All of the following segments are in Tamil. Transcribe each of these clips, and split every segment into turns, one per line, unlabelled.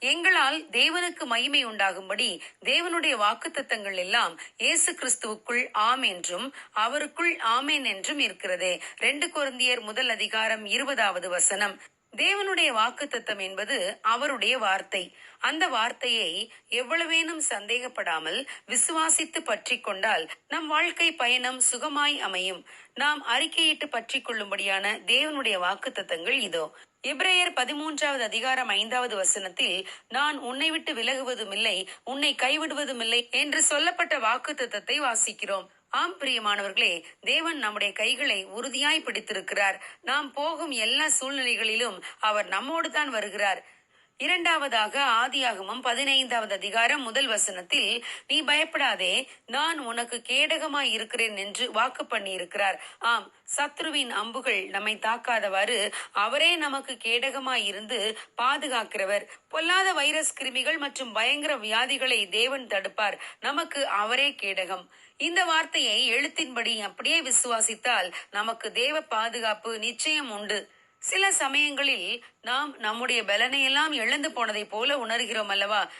எங்களால் தேவனுக்கு மகிமை உண்டாகும்படி தேவனுடைய வாக்குத்தத்தங்கள் எல்லாம் இயேசு கிறிஸ்துவுக்குள் ஆம் என்றும் அவருக்குள் ஆமேன் என்றும் இருக்கிறது. ரெண்டு குழந்தையர் முதல் அதிகாரம் இருபதாவது வசனம். தேவனுடைய வாக்குத்தத்தம் என்பது அவருடைய வார்த்தை. அந்த வார்த்தையை எவ்வளவேனும் சந்தேகப்படாமல் விசுவாசித்து பற்றி கொண்டால் நம் வாழ்க்கை பயணம் சுகமாய் அமையும். நாம் அறிக்கையிட்டு பற்றி கொள்ளும்படியான தேவனுடைய வாக்குத்தத்தங்கள் இதோ. எப்ரேயர் பதிமூன்றாவது அதிகாரம் ஐந்தாவது வசனத்தில் நான் உன்னை விட்டு விலகுவதுமில்லை உன்னை கைவிடுவதும் இல்லை என்று சொல்லப்பட்ட வாக்குத்தத்தத்தை வாசிக்கிறோம். ஆம் பிரியமானவர்களே தேவன் நம்முடைய கைகளை உறுதியாய் பிடித்திருக்கிறார். நாம் போகும் எல்லா சூழ்நிலைகளிலும் அவர் நம்மோடு தான் வருகிறார். இரண்டாவதாக ஆதியாகமம் பதினைந்தாவது அதிகாரம் முதல் வசனத்தில் நீ பயப்படாதே நான் உனக்கு கேடகமாய் இருக்கிறேன் என்று வாக்கு பண்ணியிருக்கிறார். ஆம் சத்ருவின் அம்புகள் நம்மை தாக்காதவாறு அவரே நமக்கு கேடகமாய் இருந்து பாதுகாக்கிறவர். பொல்லாத வைரஸ் கிருமிகள் மற்றும் பயங்கர வியாதிகளை தேவன் தடுப்பார். நமக்கு அவரே கேடகம். இந்த வார்த்தையை எழுத்தின்படி அப்படியே விசுவாசித்தால் நமக்கு தேவ பாதுகாப்பு நிச்சயம் உண்டு. சில சமயங்களில் நாம் நம்முடைய பலனையெல்லாம் இழந்து போனதை போல உணர்கிறோம் அல்லவா?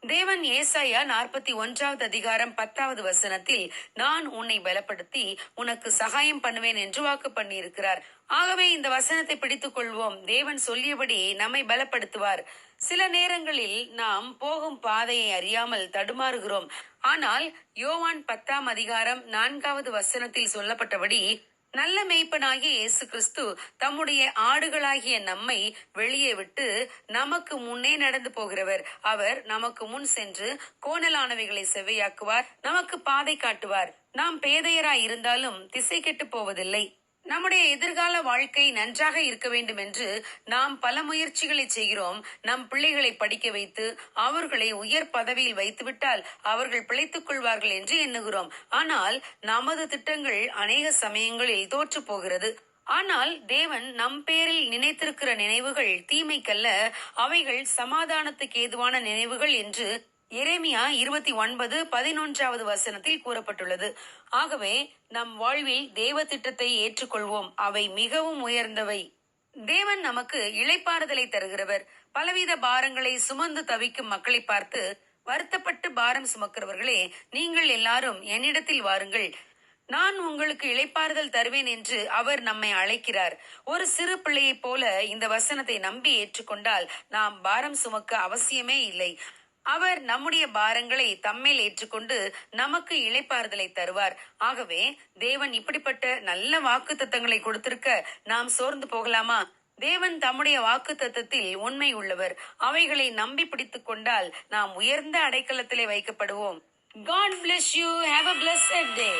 தேவன் ஏசாயா நாற்பத்தி ஒன்றாவது அதிகாரம் பத்தாவது வசனத்தில் நான் உன்னை பலப்படுத்தி உனக்கு சகாயம் பண்ணுவேன் என்று வாக்கு பண்ணியிருக்கிறார். ஆகவே இந்த வசனத்தை பிடித்துக் கொள்வோம். தேவன் சொல்லியபடி நம்மை பலப்படுத்துவார். சில நேரங்களில் நாம் போகும் பாதையை அறியாமல் தடுமாறுகிறோம். ஆனால் யோவான் பத்தாம் அதிகாரம் நான்காவது வசனத்தில் சொல்லப்பட்டபடி நல்ல மெய்ப்பனாகிய இயேசு கிறிஸ்து தம்முடைய ஆடுகளாகிய நம்மை வெளியே விட்டு நமக்கு முன்னே நடந்து போகிறவர். அவர் நமக்கு முன் சென்று கோணலானவைகளை செவ்வையாக்குவார் நமக்கு பாதை காட்டுவார். நாம் பேதையராய் இருந்தாலும் திசை கெட்டு போவதில்லை. நம்முடைய எதிர்கால வாழ்க்கை நன்றாக இருக்க வேண்டும் என்று நாம் பல முயற்சிகளை செய்கிறோம். நம் பிள்ளைகளை படிக்க வைத்து அவர்களை உயர் பதவியில் வைத்துவிட்டால் அவர்கள் பிழைத்துக் கொள்வார்கள் என்று எண்ணுகிறோம். ஆனால் நமது திட்டங்கள் அநேக சமயங்களில் தோற்று போகிறது. ஆனால் தேவன் நம் பேரில் நினைத்திருக்கிற நினைவுகள் தீமைக்கல்ல அவைகள் சமாதானத்துக்கு ஏதுவான நினைவுகள் என்று எரேமியா இருபத்தி ஒன்பது பதினொன்றாவது வசனத்தில் கூறப்பட்டுள்ளது. ஆகவே நம் வாழ்வில் தேவ திட்டத்தை ஏற்றுக்கொள்வோம். அவை மிகவும் உயர்ந்தவை. தேவன் நமக்கு இழைப்பாறுதலை தருகிறவர். பலவித பாரங்களை சுமந்து தவிக்கும் மக்களை பார்த்து வருத்தப்பட்டு பாரம் சுமக்கிறவர்களே நீங்கள் எல்லாரும் என்னிடத்தில் வாருங்கள். நான் உங்களுக்கு இழைப்பாறுதல் தருவேன் என்று அவர் நம்மை அழைக்கிறார். ஒரு சிறு பிள்ளையைப் போல இந்த வசனத்தை நம்பி ஏற்றுக்கொண்டால் நாம் பாரம் சுமக்க அவசியமே இல்லை. அவர் நம்முடைய பாரங்களை தம்மேல் ஏற்றுக்கொண்டு நமக்கு இளைப்பாறுதலை தருவார். ஆகவே தேவன் இப்படிப்பட்ட நல்ல வாக்கு தத்தங்களை கொடுத்திருக்க நாம் சோர்ந்து போகலாமா? தேவன் தம்முடைய வாக்கு தத்தத்தில் உண்மை உள்ளவர். அவைகளை நம்பி பிடித்துக் கொண்டால் நாம் உயர்ந்த அடைக்கலத்திலே வைக்கப்படுவோம். God bless you have a blessed day